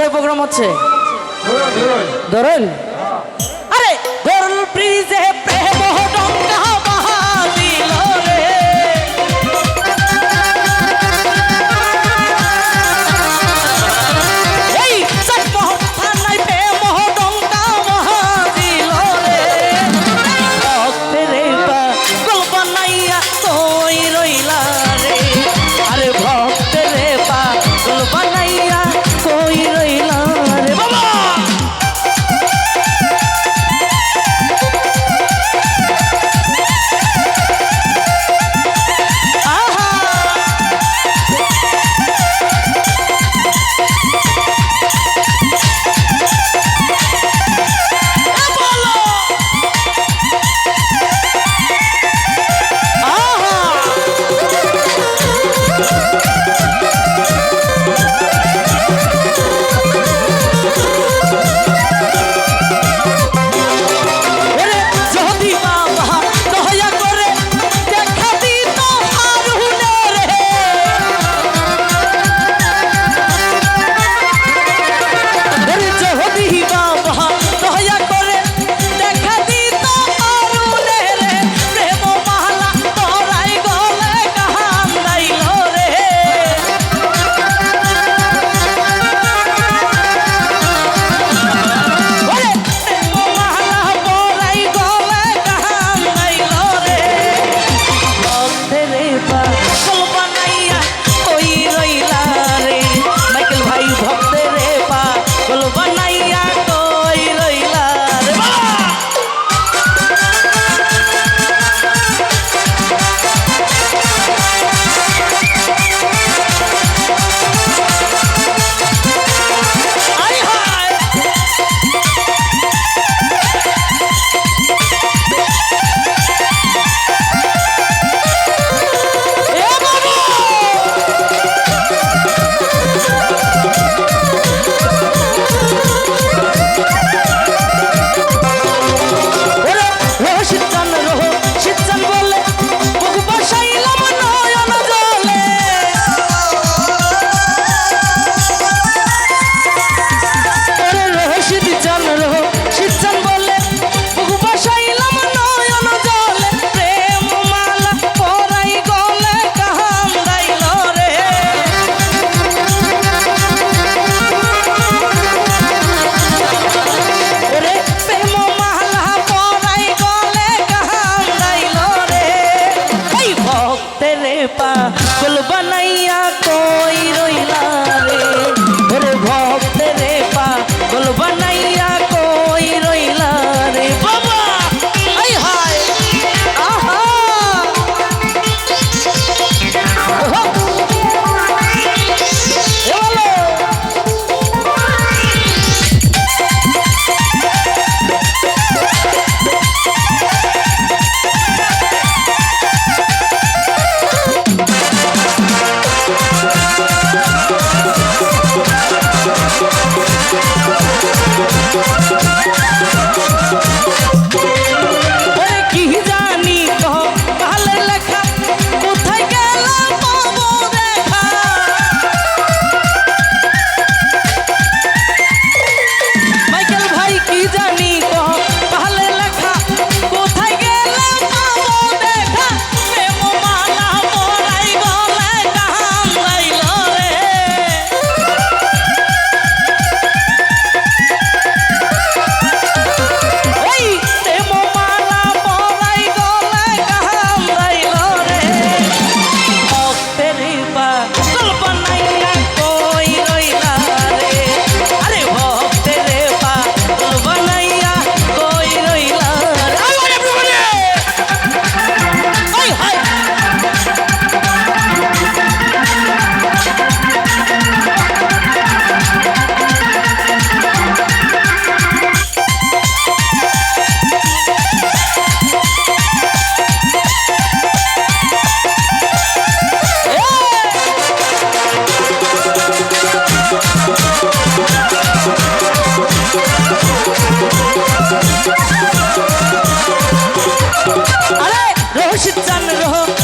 কোথায় প্রোগ্রাম হচ্ছে? ধরুন। ভক্তেরে রহস্য রহ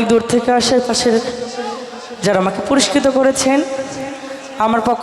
অনেক দূর থেকে আশেপাশের যারা আমাকে পুরস্কৃত করেছেন আমার পক্ষ